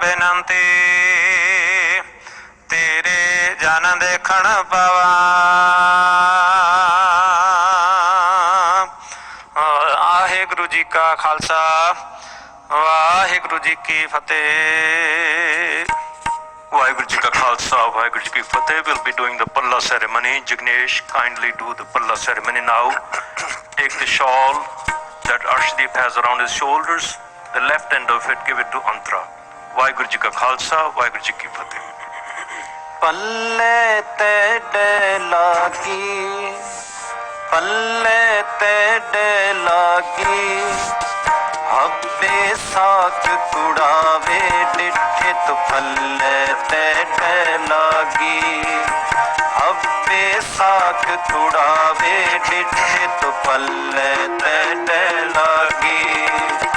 ਬੇਨੰਤੀ ਤੇਰੇ ਜਨ ਦੇਖਣ ਪਵਾ ਵਾਹਿਗੁਰੂ ਜੀ ਕਾ ਖਾਲਸਾ ਵਾਹਿਗੁਰੂ ਜੀ ਕੀ ਫਤਿਹ ਵਾਹਿਗੁਰੂ ਜੀ ਕਾ ਖਾਲਸਾ ਵਾਹਿਗੁਰੂ ਜੀ ਕੀ ਫਤਿਹ will be doing the palla ceremony Jignesh kindly do the palla ceremony now take the ਸ਼ਾਲ that Arshdeep has around his shoulders, the left end of it, give it to Antra. Waheguru ji ਕਾ ਖਾਲਸਾ ਵਾਹਿਗੁਰੂ ਜੀ ਕੀ ਫਤਿਹ ਪੱਲੇ ਤੇ ਲਾਗੀ ਪੱਲੇ ਤੇ ਲਾਗੀ ਹੱਬੇ ਸਾਕ ਕੁੜਾਵੇ ਡਿੱਠੇ ਤੋ ਪੱਲੇ ਤੇ ਲਾਗੀ ਹੱਬੇ ਸਾਕ ਕੁੜਾਵੇ ਡਿੱਠੇ ਤੋ ਪੱਲੇ ਤੇ ਲਾਗੀ ਉਸਤਤ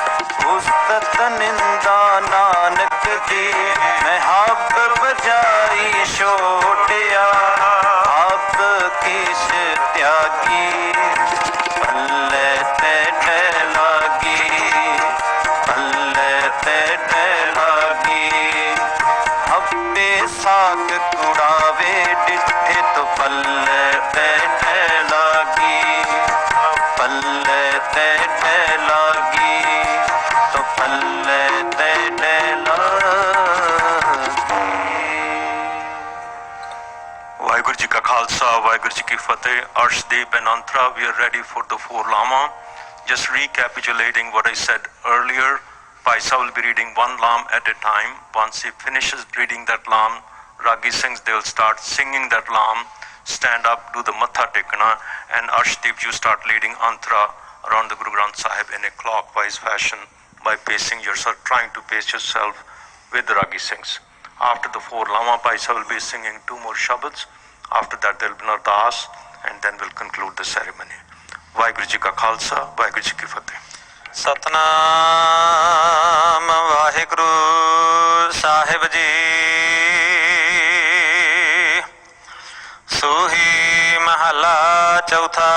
Arshdeep and Antra, we are ready for the four Lama. Just recapitulating what I said earlier, Paisa will be reading one lama at a time. Once he finishes reading that lama, Ragi sings, they will start singing that lama. Stand up, do the Matha Tekana, and Arshdeep, you start leading Antra around the guru granth sahib in a clockwise fashion by pacing yourself trying to pace yourself with the ragi sings after the four lama paisa will be singing two more shabads after that there will be an ardas and then we'll conclude the ceremony Waheguru ji ਕਾ ਖਾਲਸਾ ਵਾਹਿਗੁਰੂ ਜੀ ਕੀ ਫਤਿਹ ਸਤਨਾਮ ਵਾਹਿਗੁਰੂ ਸਾਹਿਬ ਜੀ ਸੋਹੀ ਮਹਲਾ ਚੌਥਾ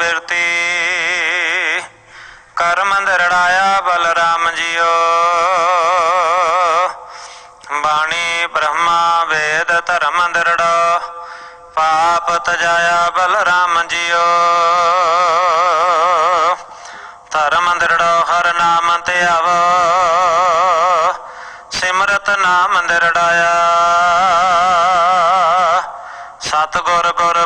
ਲਾਭ ਪਰਵਿਰਤੀ ਕਰਮ ਅੰਧਰੜਾਇਆ Balram JIO. ਬਾਣੀ ਬ੍ਰਹਮਾ ਵੇਦ ਧਰਮ ਅੰਧਰੜੋ। ਪਾਪ ਤਜਾਇਆ Balram JIO. ਧਰਮ ਅੰਧਰੜੋ, ਹਰ ਨਾਮ ਤੇ ਆਵੋ। ਸਿਮਰਤ ਨਾਮ ਅੰਧਰੜਾਇਆ। ਸਤਗੁਰ ਗੁਰ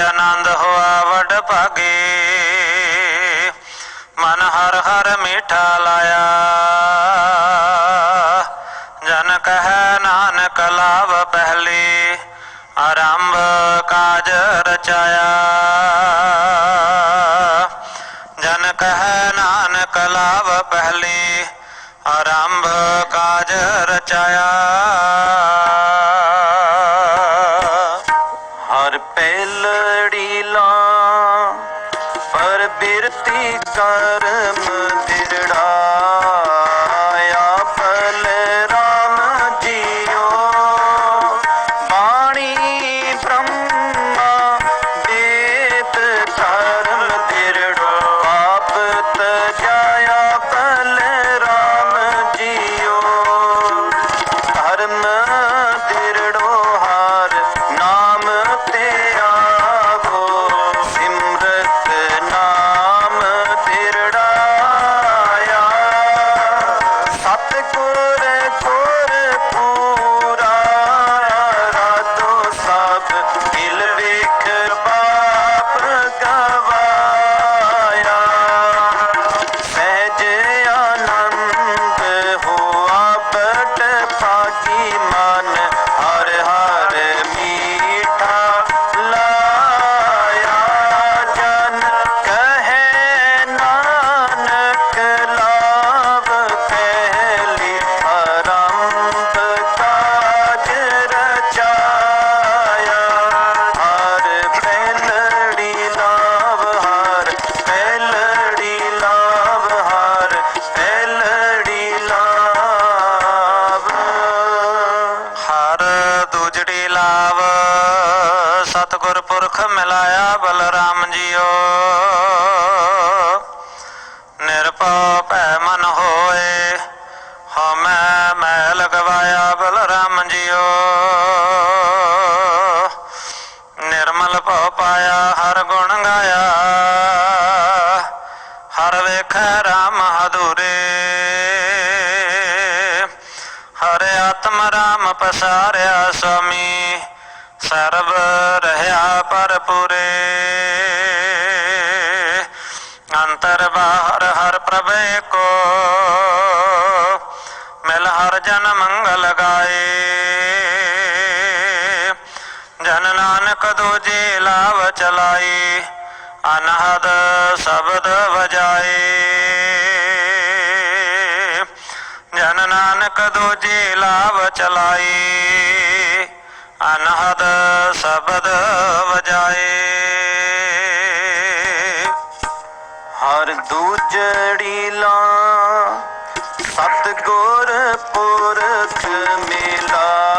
ਆਨੰਦ ਹੋਆ ਵਡ ਭਾਗੇ। ਮਨ ਹਰ ਹਰ ਮੀਠਾ ਲਾਇਆ। ਜਨ ਕਹੈ ਨਾਨਕ ਲਾਭ ਪਹਿਲੀ, ਆਰੰਭ ਕਾਜ ਰਚਾਇਆ। ਜਨ ਕਹੈ ਨਾਨਕ ਲਾਭ ਪਹਿਲੀ, ਆਰੰਭ ਕਾਜ ਰਚਾਇਆ। ਬਿਰਤੀ ਕਰਮ ਦਿਰੜਾਇਆ ਪਲ ਰਾਮ ਜੀਓ। ਬਾਣੀ ਬ੍ਰਹਮ ਬਲਰਾਮ ਜੀਓ। ਨਿਰਭਉ ਭੈ ਮਨ ਹੋਏ। ਹਮੈ ਮੈਂ ਲਗਵਾਇਆ ਬਲਰਾਮ ਜੀਓ। ਨਿਰਮਲ ਭਉ ਪਾਇਆ ਹਰ ਗੁਣ ਗਾਇਆ। ਹਰ ਵੇਖੈ RAM ਹਦੂਰੇ ਹਰ ਆਤਮ RAM ਪਸਾਰਿਆ ਸੁਆਮੀ ਸਰਬ ਜਨ ਮੰਗਲ ਗਾਏ। ਜਨ ਨਾਨਕ ਦੂਜੀ ਲਾਵ ਚਲਾਈ ਅਨਹਦ ਸ਼ਬਦ ਵਜਾਏ। ਜਨ ਨਾਨਕ ਦੂਜੀ ਲਾਵ ਚਲਾਈ ਅਨਹਦ ਸ਼ਬਦ ਵਜਾਏ। ਹਰ ਦੂਜੜੀ ਲਾ ਸਤਗੁਰ ਪੁਰਖ ਮੇਲਾ।